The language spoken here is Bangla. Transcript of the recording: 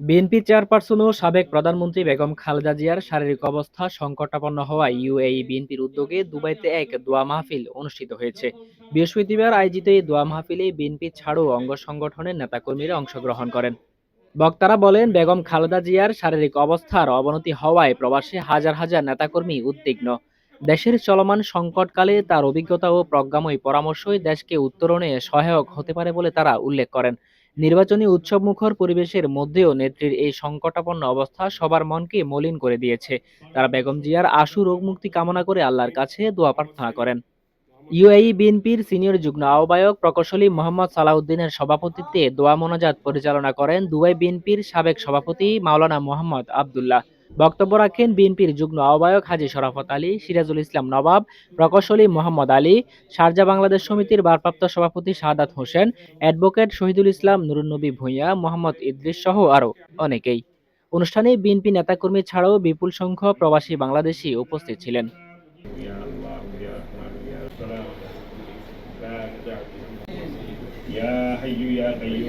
বিএনপি চেয়ারপারসন ও সাবেক প্রধানমন্ত্রী বেগম খালেদা জিয়ার শারীরিক অবস্থা সংকটাপন্ন হওয়ায় ইউএই বিএনপির উদ্যোগে দুবাইতে এক দোয়া মাহফিল অনুষ্ঠিত হয়েছে। বৃহস্পতিবার আয়োজিত এই দোয়া মাহফিলে বিএনপি ছাড়াও অঙ্গ সংগঠনের নেতাকর্মীরা অংশগ্রহণ করেন। বক্তারা বলেন, বেগম খালেদা জিয়ার শারীরিক অবস্থার অবনতি হওয়ায় প্রবাসে হাজার হাজার নেতাকর্মী উদ্বিগ্ন। দেশের চলমান সংকটকালে তার অভিজ্ঞতা ও প্রজ্ঞাময় পরামর্শই দেশকে উত্তরণে সহায়ক হতে পারে বলে তারা উল্লেখ করেন। নির্বাচনী উৎসবমুখর পরিবেশের মধ্যেও নেত্রীর এই সংকটাপন্ন অবস্থা সবার মনকে মলিন করে দিয়েছে। তারা বেগম জিয়ার আশু রোগ মুক্তি কামনা করে আল্লাহর কাছে দোয়া প্রার্থনা করেন। ইউএই, বিএনপির সিনিয়র যুগ্ম আহ্বায়ক প্রকৌশলী মোহাম্মদ সালাউদ্দিনের সভাপতিত্বে দোয়া মোনাজাত পরিচালনা করেন দুবাই বিএনপির সাবেক সভাপতি মাওলানা মোহাম্মদ আবদুল্লাহ। বক্তব্য রাখেন বিএনপির যুগ্ম আহ্বায়ক হাজী শরাফত আলী সিরাজুল ইসলাম নবাব প্রকৌশলী মোহাম্মদ আলী শারজা বাংলাদেশ সমিতির ভারপ্রাপ্ত সভাপতি শাহাদাত হোসেন অ্যাডভোকেট শহীদুল ইসলাম নুরুন্নবী ভূঁইয়া মোহাম্মদ ইদ্রিস সহ আরও অনেকেই অনুষ্ঠানে বিএনপি নেতাকর্মী ছাড়াও বিপুল সংখ্যক প্রবাসী বাংলাদেশি উপস্থিত ছিলেন يا الله يا رحمن يا سلام لا تدع يا حي يا قيوم